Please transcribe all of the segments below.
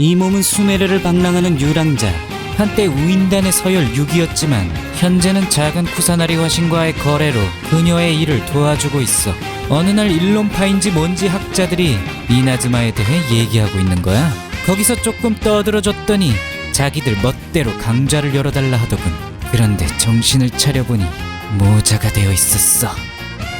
이 몸은 수메르를 방랑하는 유랑자. 한때 우인단의 서열 6이었지만 현재는 작은 쿠사나리 화신과의 거래로 그녀의 일을 도와주고 있어. 어느 날 일론파인지 뭔지 학자들이 이나즈마에 대해 얘기하고 있는 거야. 거기서 조금 떠들어줬더니 자기들 멋대로 강좌를 열어달라 하더군. 그런데 정신을 차려보니 모자가 되어 있었어.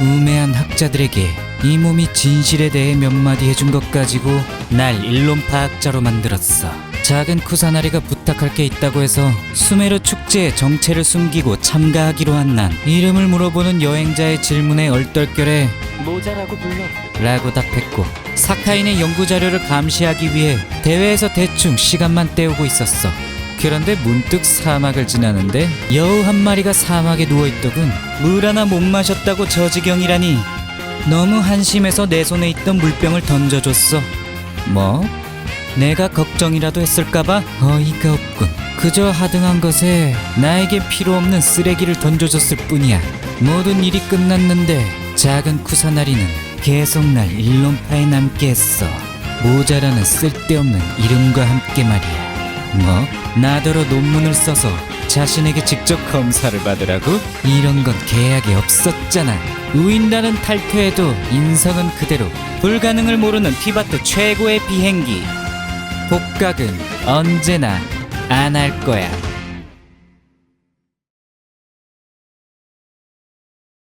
우매한 학자들에게 이 몸이 진실에 대해 몇 마디 해준 것 가지고 날 일론 파 학자로 만들었어. 작은 쿠사나리가 부탁할 게 있다고 해서 수메르 축제의 정체를 숨기고 참가하기로 한 난 이름을 물어보는 여행자의 질문에 얼떨결에 모자라고 불러. 라고 답했고 사카인의 연구 자료를 감시하기 위해 대회에서 대충 시간만 때우고 있었어. 그런데 문득 사막을 지나는데 여우 한 마리가 사막에 누워 있더군. 물 하나 못 마셨다고 저지경이라니. 너무 한심해서 내 손에 있던 물병을 던져줬어. 뭐? 내가 걱정이라도 했을까봐 어이가 없군. 그저 하등한 것에 나에게 필요 없는 쓰레기를 던져줬을 뿐이야. 모든 일이 끝났는데 작은 쿠사나리는 계속 날 일론파에 남게 했어. 모자라는 쓸데없는 이름과 함께 말이야. 뭐? 나더러 논문을 써서 자신에게 직접 검사를 받으라고? 이런 건 계약에 없었잖아. 우인단은 탈퇴해도 인성은 그대로. 불가능을 모르는 피바트 최고의 비행기. 복각은 언제나 안 할 거야.